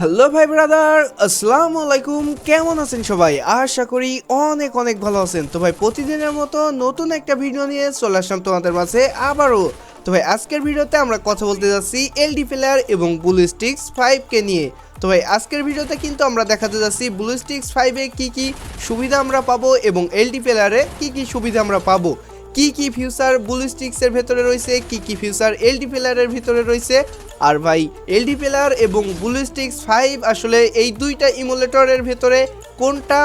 Hello ভাই brother আসসালামু আলাইকুম, কেমন আছেন সবাই? আশা করি অনেক অনেক ভালো আছেন। তো ভাই, প্রতিদিনের মতো নতুন একটা ভিডিও নিয়ে চলে আসলাম তোমাদের মাঝে আবারও। তো ভাই, আজকের ভিডিওতে আমরা কথা বলতে যাচ্ছি এলডি প্লেয়ার এবং ব্লু স্টিক্স ফাইভকে নিয়ে। তো ভাই, আজকের ভিডিওতে কিন্তু আমরা দেখাতে যাচ্ছি ব্লু স্টিক্স ফাইভে কী কী সুবিধা আমরা পাবো এবং এলডি প্লেয়ারে কী কী সুবিধা আমরা পাবো। কি কি ফিউচার ব্লু স্টিক্সের ভেতরে রয়েছে, কি কি ফিউচার এলডি প্লেয়ারের ভিতরে রয়েছে আর ভাই এলডি প্লেয়ার এবং ব্লু স্টিক্স ফাইভ আসলে এই দুইটা ইমুলেটরের ভেতরে কোনটা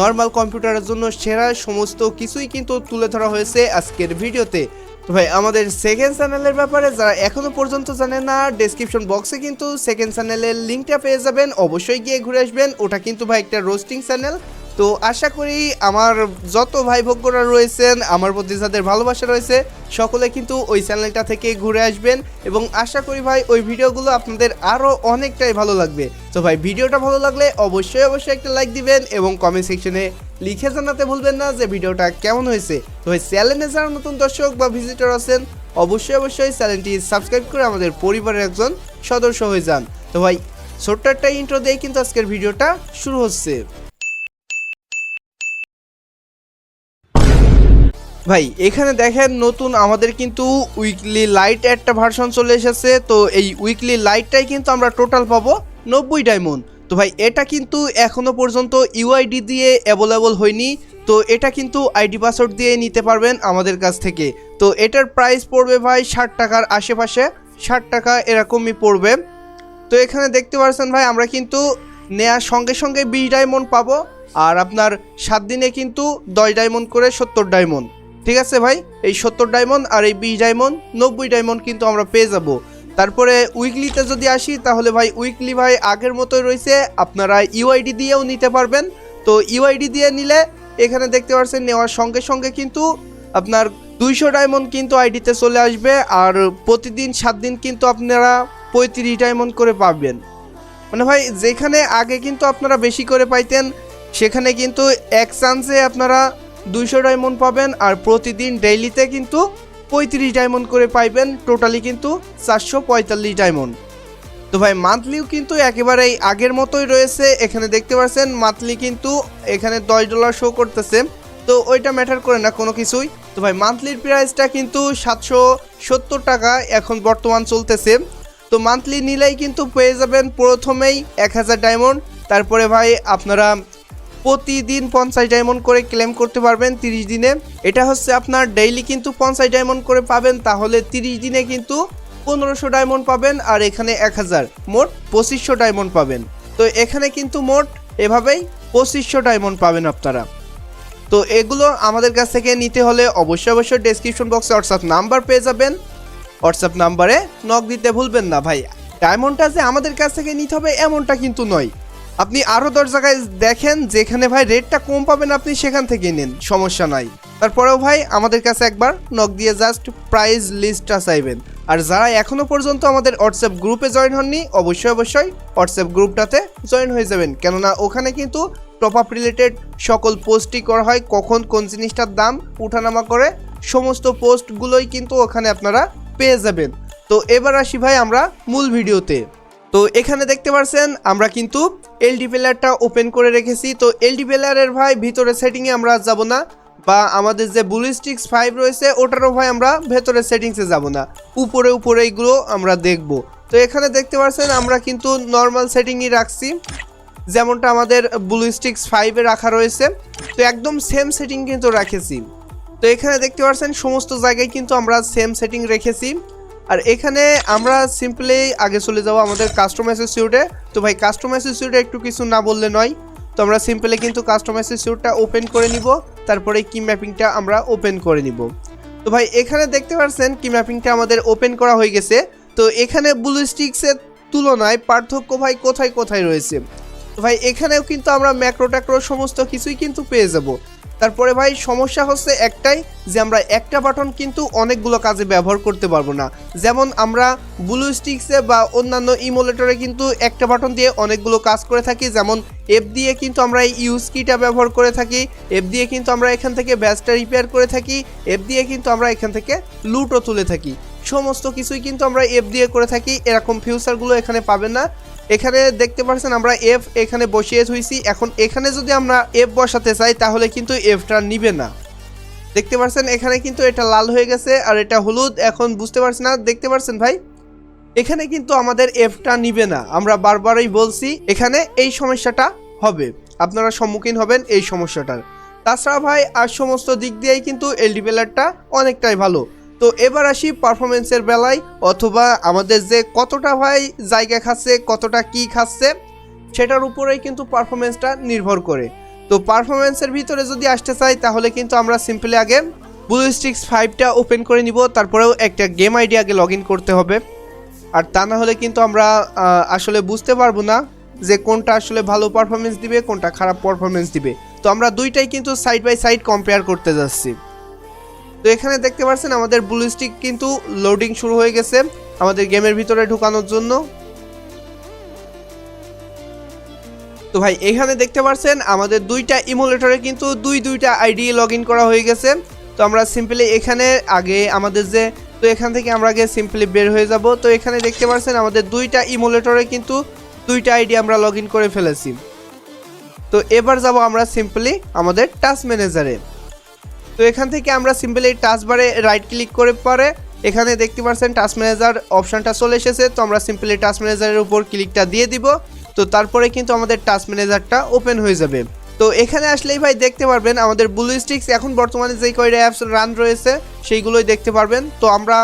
নর্মাল কম্পিউটারের জন্য সেরা সমস্ত কিছুই কিন্তু তুলে ধরা হয়েছে আজকের ভিডিওতে। তো ভাই, আমাদের সেকেন্ড চ্যানেলের ব্যাপারে যারা এখনও পর্যন্ত জানে না ডেসক্রিপশন বক্সে কিন্তু সেকেন্ড চ্যানেলের লিঙ্কটা পেয়ে যাবেন। অবশ্যই গিয়ে ঘুরে আসবেন। ওটা কিন্তু ভাই একটা রোস্টিং চ্যানেল তো আশা করি আমার যত ভাই ভোগ্যরা রয়েছেন, আমার প্রতি যাদের ভালোবাসা রয়েছে, সকলে কিন্তু ওই চ্যানেলটা থেকে ঘুরে আসবেন। এবং আশা করি ভাই, ওই ভিডিওগুলো আপনাদের আরও অনেকটাই ভালো লাগবে। তো ভাই, ভিডিওটা ভালো লাগলে অবশ্যই অবশ্যই একটা লাইক দিবেন এবং কমেন্ট সেকশনে লিখে জানাতে ভুলবেন না যে ভিডিওটা কেমন হয়েছে। তো ভাই, চ্যানেলে যারা নতুন দর্শক বা ভিজিটর আছেন, অবশ্যই অবশ্যই চ্যানেলটি সাবস্ক্রাইব করে আমাদের পরিবারের একজন সদস্য হয়ে যান। তো ভাই, ছোট্ট একটা ইন্ট্রো দিয়ে কিন্তু আজকের ভিডিওটা শুরু হচ্ছে। ভাই, এখানে দেখেন নতুন আমাদের কিন্তু উইকলি লাইট একটা ভার্সন চলে এসেছে। তো এই উইকলি লাইটটাই কিন্তু আমরা টোটাল পাবো নব্বই ডায়মন্ড তো ভাই, এটা কিন্তু এখনও পর্যন্ত ইউআইডি দিয়ে অ্যাভেলেবল হয়নি। তো এটা কিন্তু আইডি পাসওয়ার্ড দিয়ে নিতে পারবেন আমাদের কাছ থেকে। তো এটার প্রাইস পড়বে ভাই ষাট টাকার আশেপাশে। ষাট টাকা এরকমই পড়বে। তো এখানে দেখতে পাচ্ছেন ভাই, আমরা কিন্তু নেয়ার সঙ্গে সঙ্গে বিশ ডায়মন্ড পাবো। আর আপনার সাত দিনে কিন্তু দশ ডায়মন্ড করে সত্তর ডায়মন্ড ঠিক আছে ভাই? এই সত্তর ডায়মন্ড আর এই বিশ ডায়মন্ড নব্বই ডায়মন্ড কিন্তু আমরা পেয়ে যাব। তারপরে উইকলিতে যদি আসি, তাহলে ভাই উইকলি ভাই আগের মতোই রয়েছে। আপনারা ইউআইডি দিয়েও নিতে পারবেন। তো ইউআইডি দিয়ে নিলে এখানে দেখতে পাচ্ছেন নেওয়ার সঙ্গে সঙ্গে কিন্তু আপনার দুইশো ডায়মন্ড কিন্তু আইডিতে চলে আসবে। আর প্রতিদিন সাত দিন কিন্তু আপনারা পঁয়ত্রিশ ডায়মন্ড করে পাবেন। মানে ভাই, যেখানে আগে কিন্তু আপনারা বেশি করে পাইতেন, সেখানে কিন্তু এক চান্সে আপনারা দুইশো ডায়মন্ড পাবেন আর প্রতিদিন ডেইলিতে কিন্তু পঁয়ত্রিশ ডায়মন্ড করে পাইবেন। টোটালি কিন্তু চারশো পঁয়তাল্লিশ ডায়মন্ড। তো ভাই মান্থলিও কিন্তু একেবারেই আগের মতোই রয়েছে। এখানে দেখতে পাচ্ছেন মান্থলি কিন্তু এখানে দশ ডলার শো করতেছে। তো ওইটা ম্যাটার করে না কোনো কিছুই। তো ভাই মান্থলির প্রাইসটা কিন্তু সাতশো সত্তর টাকা এখন বর্তমান চলতেছে। তো মান্থলি নিলেই কিন্তু পেয়ে যাবেন প্রথমেই এক হাজার ডায়মন্ড। তারপরে ভাই, আপনারা প্রতিদিন পঞ্চাশ ডায়মন্ড করে ক্লেম করতে পারবেন তিরিশ দিনে। এটা হচ্ছে আপনার ডেইলি কিন্তু পঞ্চাশ ডায়মন্ড করে পাবেন, তাহলে তিরিশ দিনে কিন্তু পনেরোশো ডায়মন্ড পাবেন আর এখানে এক হাজার। মোট পঁচিশশো ডায়মন্ড পাবেন। তো এখানে কিন্তু মোট এভাবেই পঁচিশশো ডায়মন্ড পাবেন আপনারা। তো এগুলো আমাদের কাছ থেকে নিতে হলে অবশ্যই অবশ্যই ডেসক্রিপশন বক্সে হোয়াটসঅ্যাপ নাম্বার পেয়ে যাবেন। হোয়াটসঅ্যাপ নাম্বারে নক দিতে ভুলবেন না ভাই। ডায়মন্ডটা যে আমাদের কাছ থেকে নিতে হবে, এমনটা কিন্তু নয়। আপনি আরও দশ জায়গায় দেখেন যেখানে ভাই রেটটা কম পাবেন, আপনি সেখান থেকে নিন, সমস্যা নাই। তারপরেও ভাই আমাদের কাছে একবার নক দিয়ে জাস্ট প্রাইস লিস্টটা চাইবেন। আর যারা এখনও পর্যন্ত আমাদের হোয়াটসঅ্যাপ গ্রুপে জয়েন হননি, অবশ্যই অবশ্যই হোয়াটসঅ্যাপ গ্রুপটাতে জয়েন হয়ে যাবেন। কেননা ওখানে কিন্তু টপ আপ রিলেটেড সকল পোস্টই করা হয়, কখন কোন জিনিসটার দাম, উঠানামা করে সমস্ত পোস্টগুলোই কিন্তু ওখানে আপনারা পেয়ে যাবেন। তো এবার আসি ভাই আমরা মূল ভিডিওতে। তো এখানে দেখতে পাচ্ছেন আমরা কিন্তু এলডি প্লেয়ারটা ওপেন করে রেখেছি। তো এলডি প্লেয়ারের ভাই, ভিতরে সেটিংয়ে আমরা যাব না। বা আমাদের যে বুলিস্টিক্স ফাইভ রয়েছে, ওটারও ভাই আমরা ভেতরে সেটিংসে যাব না। উপরে উপরে এইগুলো আমরা দেখব। তো এখানে দেখতে পাচ্ছেন আমরা কিন্তু নর্মাল সেটিংই রাখছি। যেমনটা আমাদের ব্লুস্টিক্স ফাইভে রাখা রয়েছে। তো একদম সেম সেটিং কিন্তু রাখেছি। তো এখানে দেখতে পাচ্ছেন সমস্ত জায়গায় কিন্তু আমরা সেম সেটিং রেখেছি। আর এখানে আমরা সিম্পলি আগে চলে যাব আমাদের কাস্টম অ্যাসোসিয়েটে তো ভাই কাস্টম অ্যাসোসিয়েটে একটু কিছু না বললে নয়। তো আমরা সিম্পলি কিন্তু কাস্টম অ্যাসোসিয়েটটা ওপেন করে নিব, তারপরে কি ম্যাপিংটা আমরা ওপেন করে নিব। তো ভাই, এখানে দেখতে পাচ্ছেন কি ম্যাপিংটা আমাদের ওপেন করা হয়ে গেছে। তো এখানে ব্লু স্টিক্সের তুলনায় পার্থক্য ভাই কোথায় কোথায় রয়েছে? ভাই, এখানেও কিন্তু আমরা ম্যাক্রো ট্যাক্রো সমস্ত কিছুই কিন্তু পেয়ে যাব। তারপরে ভাই, সমস্যা হচ্ছে একটাই যে আমরা একটা বাটন কিন্তু অনেকগুলো কাজে ব্যবহার করতে পারব না। যেমন আমরা ব্লু স্টিক্সে বা অন্যান্য ইমোলেটরে কিন্তু একটা বাটন দিয়ে অনেকগুলো কাজ করে থাকি। যেমন এফ দিয়ে কিন্তু আমরা এই ইউজ কিটা ব্যবহার করে থাকি এফ দিয়ে কিন্তু আমরা এখান থেকে ব্যাচটা রিপেয়ার করে থাকি এফ দিয়ে কিন্তু আমরা এখান থেকে লুটও তুলে থাকি। সমস্ত কিছুই কিন্তু আমরা এফ দিয়ে করে থাকি, এরকম ফিউচারগুলো এখানে পাবেন না। এখানে দেখতে পাচ্ছেন আমরা এফ এখানে বসিয়ে হয়েছি এখন এখানে যদি আমরা এফ বসাতে চাই, তাহলে কিন্তু এফটা নিবে না। দেখতে পাচ্ছেন এখানে কিন্তু এটা লাল হয়ে গেছে আর এটা হলুদ। এখন বুঝতে পারছি না? দেখতে পাচ্ছেন ভাই? এখানে কিন্তু আমাদের এফটা নিবে না। আমরা বারবারই বলছি, এখানে এই সমস্যাটা হবে। আপনারা সম্মুখীন হবেন এই সমস্যাটার। তাছাড়া ভাই, আর সমস্ত দিক দিয়েই কিন্তু এলডি প্লেয়ারটা অনেকটাই ভালো। তো এবার আসি পারফরমেন্সের বেলায়, অথবা আমাদের যে কতটা ভাই জায়গা খাচ্ছে, কতটা কি খাচ্ছে, সেটার উপরেই কিন্তু পারফরমেন্সটা নির্ভর করে। তো পারফরমেন্সের ভিতরে যদি আসতে চাই, তাহলে কিন্তু আমরা সিম্পলি আগে ব্লু স্টিক্স ফাইভটা ওপেন করে নিব, তারপরেও একটা গেম আইডি আগে লগ করতে হবে। আর তা না হলে কিন্তু আমরা আসলে বুঝতে পারব না যে কোনটা আসলে ভালো পারফরমেন্স দিবে, কোনটা খারাপ পারফরমেন্স দিবে। তো আমরা দুইটাই কিন্তু সাইড বাই সাইড কম্পেয়ার করতে যাচ্ছি। তো এখানে দেখতে পাচ্ছেন আমাদের ব্লু স্টিক কিন্তু লোডিং শুরু হয়ে গেছে আমাদের গেমের ভিতরে ঢুকানোর জন্য। তো ভাই, এখানে দেখতে পাচ্ছেন আমাদের দুইটা ইমুলেটরে কিন্তু দুই দুইটা আইডি লগ করা হয়ে গেছে। তো আমরা সিম্পলি এখানে আগে আমাদের যে তো এখান থেকে আমরা আগে সিম্পলি বের হয়ে যাব। তো এখানে দেখতে পাচ্ছেন আমাদের দুইটা ইমুলেটরে কিন্তু দুইটা আইডি আমরা লগ করে ফেলেছি। তো এবার যাব আমরা সিম্পলি আমাদের টাচ ম্যানেজারে তো এখান থেকে আমরা সিম্পলি টাচ বারে রাইট ক্লিক করে পরে এখানে দেখতে পাচ্ছেন টাচ ম্যানেজার অপশনটা চলে এসেছে। তো আমরা সিম্পলি টাচ ম্যানেজারের উপর ক্লিকটা দিয়ে দিব। তো তারপরে কিন্তু আমাদের টাচ ম্যানেজারটা ওপেন হয়ে যাবে। তো এখানে আসলেই ভাই দেখতে পারবেন আমাদের ব্লু স্টিক্স এখন বর্তমানে যেই কয়টা অ্যাপস রান রয়েছে, সেইগুলোই দেখতে পারবেন। তো আমরা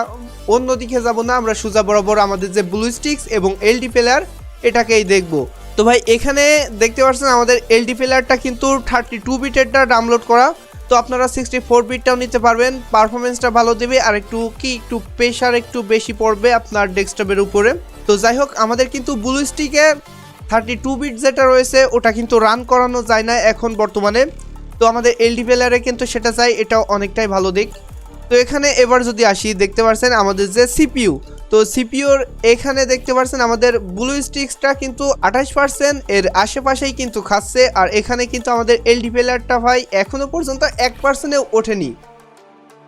অন্য দিকে যাব না, আমরা সোজা বরাবর আমাদের যে ব্লু স্টিক্স এবং এলডি প্লেয়ার এটাকেই দেখব। তো ভাই এখানে দেখতে পাচ্ছেন আমাদের এলডি প্লেয়ারটা কিন্তু থার্টি টু বিটেরটা ডাউনলোড করা। তো আপনারা সিক্সটি ফোর বিটটাও নিতে পারবেন। পারফরমেন্সটা ভালো দেবে, আর একটু কি, একটু প্রেশার একটু বেশি পড়বে আপনার ডেস্কটপের উপরে। তো যাই হোক, আমাদের কিন্তু ব্লু স্টিকে থার্টি টু বিট যেটা রয়েছে, ওটা কিন্তু রান করানো যায় না এখন বর্তমানে। তো আমাদের এলডি প্লেয়ারে কিন্তু সেটা চাই, এটাও অনেকটাই ভালো দিক। তো এখানে এবার যদি আসি, দেখতে পাচ্ছেন আমাদের যে সিপিইউ তো সিপিওর এখানে দেখতে পাচ্ছেন আমাদের ব্লু স্টিক্সটা কিন্তু আঠাশ পার্সেন্ট এর আশেপাশেই কিন্তু খাচ্ছে, আর এখানে কিন্তু আমাদের এলডি প্লেয়ারটা ভাই এখনও পর্যন্ত এক পার্সেন্টেও ওঠেনি।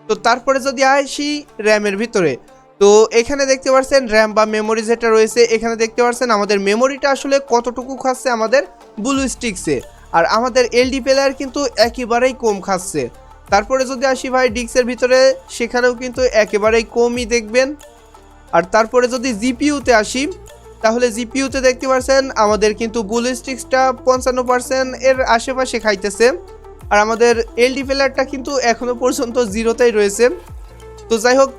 তো তারপরে যদি আসি র্যামের ভিতরে, তো এখানে দেখতে পাচ্ছেন র্যাম বা মেমোরি যেটা রয়েছে, এখানে দেখতে পাচ্ছেন আমাদের মেমোরিটা আসলে কতটুকু খাচ্ছে আমাদের ব্লু স্টিক্সে আর আমাদের এলডি প্লেয়ার কিন্তু একেবারেই কম খাচ্ছে। তারপরে যদি আসি ভাই ডিক্সের ভিতরে, সেখানেও কিন্তু একেবারেই কমই দেখবেন। আর তারপরে যদি জিপিইউতে আসি, তাহলে জিপিইউতে দেখতে পাচ্ছেন আমাদের কিন্তু ব্লু স্টিক্সটা পঞ্চান্ন পার্সেন্ট এর আশেপাশে খাইতেছে। আর আমাদের এলডি প্লেয়ারটা কিন্তু এখনও পর্যন্ত জিরোতেই রয়েছে। তো যাই হোক,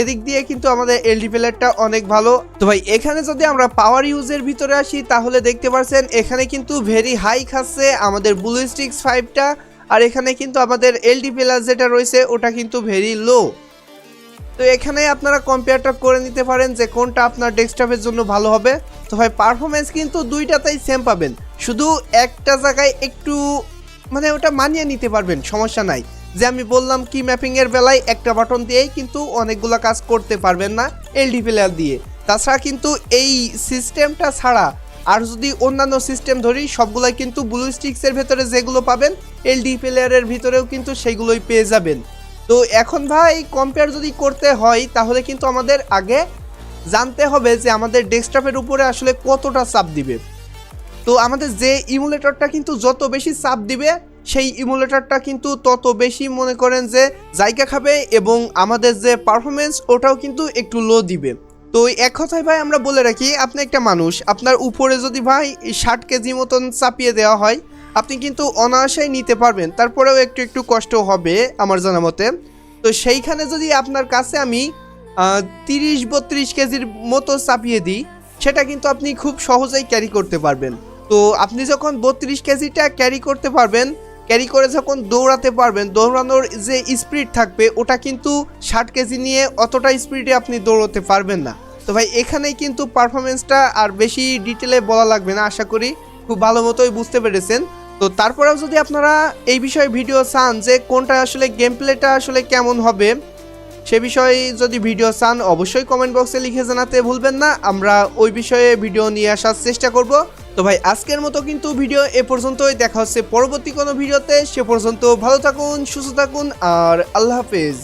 এদিক দিয়ে কিন্তু আমাদের এলডি প্লেয়ারটা অনেক ভালো। তো ভাই, এখানে যদি আমরা পাওয়ার ইউজের ভিতরে আসি, তাহলে দেখতে পাচ্ছেন এখানে কিন্তু ভেরি হাই খাচ্ছে আমাদের ব্লু স্টিক্স ফাইভটা আর এখানে কিন্তু আমাদের এলডি প্লাস যেটা রয়েছে, ওটা কিন্তু ভেরি লো তো এখানে আপনারা কম্পেয়ারটা করে নিতে পারেন যে কোনটা আপনার ডেস্কটপের জন্য ভালো হবে। তো ভাই পারফরমেন্স কিন্তু দুইটাতেই সেম পাবেন। শুধু একটা জায়গায় একটু মানে ওটা মানিয়ে নিতে পারবেন, সমস্যা নাই। যে আমি বললাম কি ম্যাপিং এর বেলায় একটা বাটন দিয়েই কিন্তু অনেকগুলো কাজ করতে পারবেন না এলডি প্লেয়ার দিয়ে। তাছাড়া কিন্তু এই সিস্টেমটা ছাড়া আর যদি অন্যান্য সিস্টেম ধরি, সবগুলাই কিন্তু ব্লু স্টিক্সের ভেতরে যেগুলো পাবেন এলডি প্লেয়ারের ভিতরেও কিন্তু সেগুলোই পেয়ে যাবেন। তো এখন ভাই কম্পেয়ার যদি করতে হয়, তাহলে কিন্তু আমাদের আগে জানতে হবে যে আমাদের ডেস্কটপের উপরে আসলে কতটা চাপ দিবে। তো আমাদের যে ইমুলেটরটা কিন্তু যত বেশি চাপ দিবে, সেই ইমুলেটরটা কিন্তু তত বেশি মনে করেন যে জায়গা খাবে এবং আমাদের যে পারফরমেন্স ওটাও কিন্তু একটু লো দিবে। তো এক কথায় ভাই, আমরা বলে রাখি, আপনি একটা মানুষ, আপনার উপরে যদি ভাই ষাট কেজি মতন চাপিয়ে দেওয়া হয় আপনি কিন্তু অনায়াসেই নিতে পারবেন। তারপরেও একটু একটু কষ্ট হবে আমার জানা মতে। তো সেইখানে যদি আপনার কাছে আমি তিরিশ বত্রিশ কেজির মতো চাপিয়ে দিই, সেটা কিন্তু আপনি খুব সহজেই ক্যারি করতে পারবেন। তো আপনি যখন বত্রিশ কেজিটা ক্যারি করতে পারবেন ক্যারি করে যখন দৌড়াতে পারবেন, দৌড়ানোর যে স্পিড থাকবে, ওটা কিন্তু ষাট কেজি নিয়ে অতটা স্পিডে আপনি দৌড়তে পারবেন না। তো ভাই, এখানেই কিন্তু পারফরমেন্সটা আর বেশি ডিটেলে বলা লাগবে না, আশা করি। খুব ভালো মতোই বুঝতে পেরেছেন। তো তারপরেও যদি আপনারা এই বিষয়ে ভিডিও চান যে কোনটা আসলে গেম প্লেটা আসলে কেমন হবে, সে বিষয়ে যদি ভিডিও চান, অবশ্যই কমেন্ট বক্সে লিখে জানাতে ভুলবেন না। আমরা ওই বিষয়ে ভিডিও নিয়ে আসার চেষ্টা করব। তো ভাই, আজকের মতো কিন্তু ভিডিও এ পর্যন্তই। দেখা হচ্ছে পরবর্তী কোনো ভিডিওতে সে পর্যন্ত ভালো থাকুন, সুস্থ থাকুন, আর আল্লাহ হাফেজ।